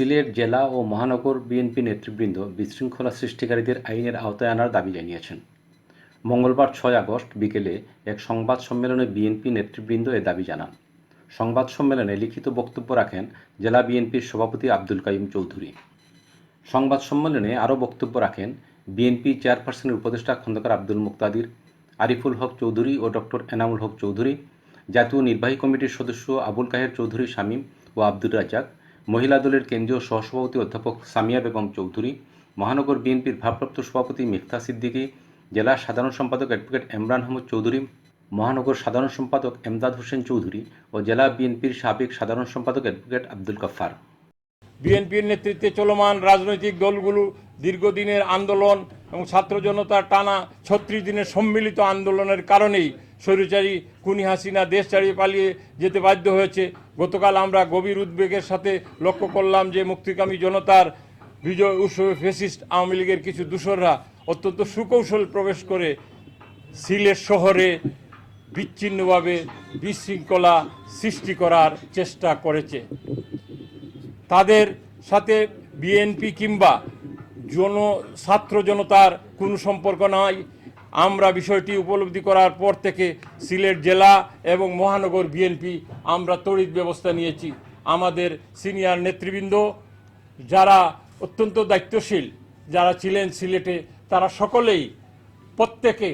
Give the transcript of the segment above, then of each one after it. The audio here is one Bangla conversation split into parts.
সিলেট জেলা ও মহানগর বিএনপি নেতৃবৃন্দ বিশৃঙ্খলা সৃষ্টিকারীদের আইনের আওতায় আনার দাবি জানিয়েছেন। মঙ্গলবার ছয় আগস্ট বিকেলে এক সংবাদ সম্মেলনে বিএনপি নেতৃবৃন্দ এ দাবি জানান। সংবাদ সম্মেলনে লিখিত বক্তব্য রাখেন জেলা বিএনপির সভাপতি আব্দুল কাইম চৌধুরী। সংবাদ সম্মেলনে আরও বক্তব্য রাখেন বিএনপি চেয়ারপারসনের উপদেষ্টা খন্দকার আব্দুল মুক্তাদির, আরিফুল হক চৌধুরী ও ডক্টর এনামুল হক চৌধুরী, জাতীয় নির্বাহী কমিটির সদস্য আবুল কাহের চৌধুরী শামীম ও আব্দুর রাজ্জাক মহিলা দলের কেন্দ্রীয় সহসভাপতি অধ্যাপক সামিয়া বেগম চৌধুরী, মহানগর বিএনপির ভারপ্রাপ্ত সভাপতি মিফতা সিদ্দিকী, জেলা সাধারণ সম্পাদক অ্যাডভোকেট এমরান আহমদ চৌধুরী, মহানগর সাধারণ সম্পাদক এমদাদ হোসেন চৌধুরী ও জেলা বিএনপির সাবেক সাধারণ সম্পাদক অ্যাডভোকেট আব্দুল গফ্ফার। বিএনপির নেতৃত্বে চলমান রাজনৈতিক দলগুলো দীর্ঘদিনের আন্দোলন এবং ছাত্র জনতার টানা ছত্রিশ দিনের সম্মিলিত আন্দোলনের কারণেই স্বৈরচারী কুনি হাসিনা দেশ ছাড়িয়ে পালিয়ে যেতে বাধ্য হয়েছে। গতকাল আমরা গভীর উদ্বেগের সাথে লক্ষ্য করলাম যে মুক্তিকামী জনতার বিজয় উৎসবে ফেসিস্ট আওয়ামী লীগের কিছু দূষররা অত্যন্ত সুকৌশল প্রবেশ করে সিলেট শহরে বিচ্ছিন্নভাবে বিশৃঙ্খলা সৃষ্টি করার চেষ্টা করেছে। তাদের সাথে বিএনপি কিংবা জন, ছাত্র জনতার কোনো সম্পর্ক নাই। আমরা বিষয়টি উপলব্ধি করার পর থেকে সিলেট জেলা এবং মহানগর বিএনপি আমরা তড়িৎ ব্যবস্থা নিয়েছি। আমাদের সিনিয়র নেতৃবৃন্দ যারা অত্যন্ত দায়িত্বশীল, যারা ছিলেন সিলেটে, তারা সকলেই প্রত্যেকে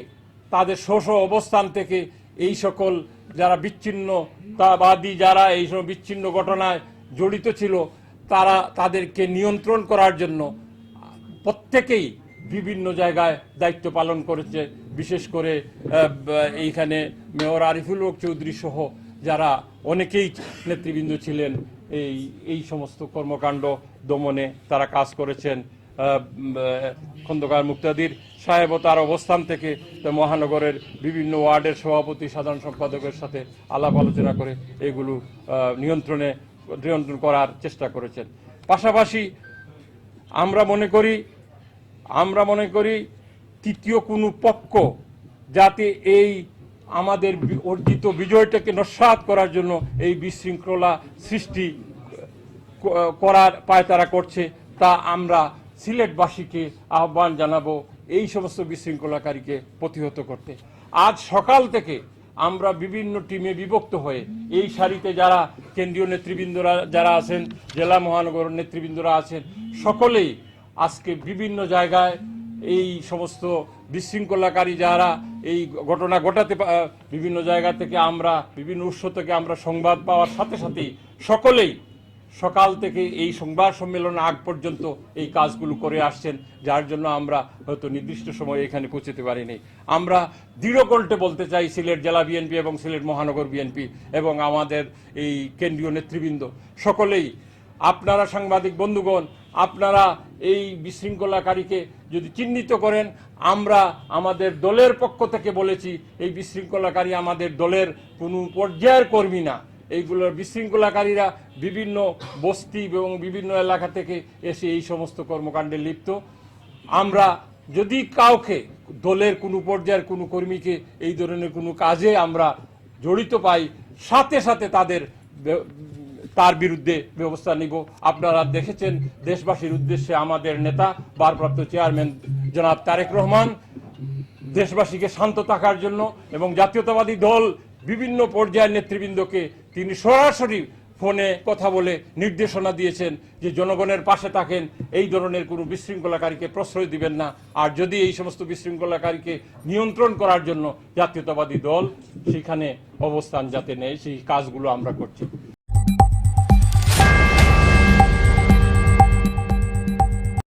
তাদের স্ব অবস্থান থেকে এই সকল যারা বিচ্ছিন্নতাবাদী, যারা এই সব বিচ্ছিন্ন ঘটনায় জড়িত ছিল, তারা তাদেরকে নিয়ন্ত্রণ করার জন্য প্রত্যেকেই বিভিন্ন জায়গায় দায়িত্ব পালন করেছে, বিশেষ করে এইখানে মেয়র আরিফুল হক চৌধুরী সহ যারা অনেকেই নেতৃবৃন্দ ছিলেন এই এই সমস্ত কর্মকাণ্ড দমনে তারা কাজ করেছেন। খন্দকার মুক্তাদির সাহেব তার অবস্থান থেকে মহানগরের বিভিন্ন ওয়ার্ডের সভাপতি, সাধারণ সম্পাদকের সাথে আলাপ আলোচনা করে এগুলো নিয়ন্ত্রণে, নিয়ন্ত্রণ করার চেষ্টা করেছেন। পাশাপাশি আমরা মনে করি আমরা মনে করি তৃতীয় কোনো পক্ষ যাতে এই আমাদের অর্জিত বিজয়টাকে নস্বাত করার জন্য এই বিশৃঙ্খলা সৃষ্টি করার পায়তারা করছে, তা আমরা সিলেটবাসীকে আহ্বান জানাব এই সমস্ত বিশৃঙ্খলাকারীকে প্রতিহত করতে। আজ সকাল থেকে আমরা বিভিন্ন টিমে বিভক্ত হয়ে এই সারিতে যারা কেন্দ্রীয় নেতৃবৃন্দরা, যারা আছেন, জেলা মহানগর নেতৃবৃন্দরা আছেন, সকলেই আজকে বিভিন্ন জায়গায় এই সমস্ত বিশৃঙ্খলাকারী যারা এই ঘটনা ঘটাতে বিভিন্ন জায়গা থেকে আমরা, বিভিন্ন উৎস থেকে আমরা সংবাদ পাওয়ার সাথে সাথেই সকলেই সকাল থেকে এই সংবাদ সম্মেলন আগ পর্যন্ত এই কাজগুলো করে আসছেন, যার জন্য আমরা হয়তো নির্দিষ্ট সময়ে এখানে পৌঁছতে পারিনি। আমরা দৃঢ় কণ্ঠে বলতে চাই সিলেট জেলা বিএনপি এবং সিলেট মহানগর বিএনপি এবং আমাদের এই কেন্দ্রীয় নেতৃবৃন্দ। সকলেই, আপনারা সাংবাদিক বন্ধুগণ, আপনারা এই বিশৃঙ্খলাকারীকে যদি চিহ্নিত করেন, আমরা আমাদের দলের পক্ষ থেকে বলেছি, এই বিশৃঙ্খলাকারী আমাদের দলের কোনো পর্যায়ের কর্মী না। এইগুলোর বিশৃঙ্খলাকারীরা বিভিন্ন বস্তি এবং বিভিন্ন এলাকা থেকে এসে এই সমস্ত কর্মকাণ্ডে লিপ্ত। আমরা যদি কাউকে দলের কোনো পর্যায়ের কোনো কর্মীকে এই ধরনের কোনো কাজে আমরা জড়িত পাই, সাথে সাথে তাদের তার বিরুদ্ধে ব্যবস্থা নিব। আপনারা দেখেছেন দেশবাসীর উদ্দেশ্যে আমাদের নেতা, ভারপ্রাপ্ত চেয়ারম্যান জনাব তারেক রহমান দেশবাসীকে শান্ত থাকার জন্য এবং জাতীয়তাবাদী দল বিভিন্ন পর্যায়ের নেতৃবৃন্দকে তিনি সরাসরি ফোনে কথা বলে নির্দেশনা দিয়েছেন যে জনগণের পাশে থাকেন, এই ধরনের কোনো বিশৃঙ্খলাকারীকে প্রশ্রয় দিবেন না। আর যদি এই সমস্ত বিশৃঙ্খলাকারীকে নিয়ন্ত্রণ করার জন্য জাতীয়তাবাদী দল সেখানে অবস্থান যাতে নেয়, সেই কাজগুলো আমরা করছি।